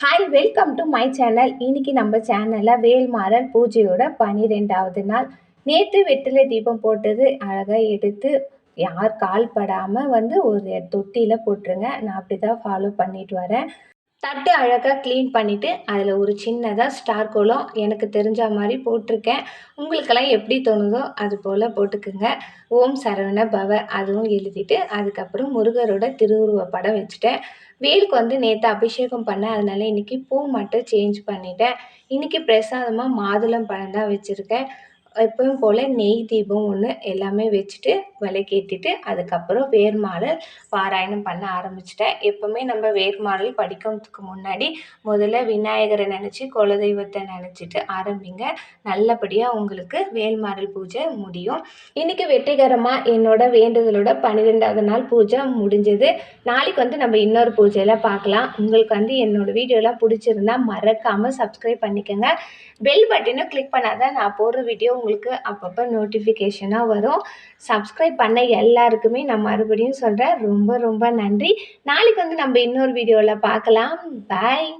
Hi welcome to my channel இன்னைக்கு நம்ம சேனலில் வேல்மாறன் பூஜையோட பனிரெண்டாவது நாள். நேற்று வெற்றிலை தீபம் போட்டது அழகாக எடுத்து யார் கால் படாமல் வந்து ஒரு தொட்டியில் போட்டுருங்க. நான் அப்படி தான் ஃபாலோ பண்ணிட்டு வரேன். தட்டு அழகாக க்ளீன் பண்ணிவிட்டு அதில் ஒரு சின்னதாக ஸ்டார் கோலம் எனக்கு தெரிஞ்ச மாதிரி போட்டிருக்கேன். உங்களுக்கெல்லாம் எப்படி தோணுதோ அது போல் போட்டுக்குங்க. ஓம் சரவண பவ அதுவும் எழுதிட்டு அதுக்கப்புறம் முருகரோட திருவுருவ படம் வச்சுட்டேன். வேலுக்கு வந்து நேற்று அபிஷேகம் பண்ணேன் அதனால் இன்றைக்கி பூ மட்டும் சேஞ்ச் பண்ணிட்டேன். இன்றைக்கி பிரசாதமாக மாதுளம் பழம் தான் வச்சுருக்கேன். எப்பவும் போல் நெய் தீபம் ஒன்று எல்லாமே வச்சுட்டு விளக்கேற்றிட்டு அதுக்கப்புறம் வேர்மாடல் பாராயணம் பண்ண ஆரம்பிச்சிட்டேன். எப்போவுமே நம்ம வேர்மாடல் படிக்கிறதுக்கு முன்னாடி முதல்ல விநாயகரை நினச்சி குலதெய்வத்தை நினச்சிட்டு ஆரம்பிங்க. நல்லபடியாக உங்களுக்கு வேல் மாடல் பூஜை முடியும். இன்றைக்கி வெற்றிகரமாக என்னோட வேண்டுதலோட பன்னிரெண்டாவது நாள் பூஜை முடிஞ்சது. நாளைக்கு வந்து நம்ம இன்னொரு பூஜையெல்லாம் பார்க்கலாம். உங்களுக்கு வந்து என்னோடய வீடியோலாம் பிடிச்சிருந்தா மறக்காமல் சப்ஸ்கிரைப் பண்ணிக்கோங்க. பெல் பட்டனை கிளிக் பண்ணாதான் நான் போடுற வீடியோ உங்களுக்கு அப்பப்போ நோட்டிஃபிகேஷனாக வரும். சப்ஸ்கிரைப் பண்ண எல்லாருக்குமே நான் மறுபடியும் சொல்கிறேன் ரொம்ப ரொம்ப நன்றி. நாளைக்கு வந்து நம்ம இன்னொரு வீடியோவில் பார்க்கலாம். பாய்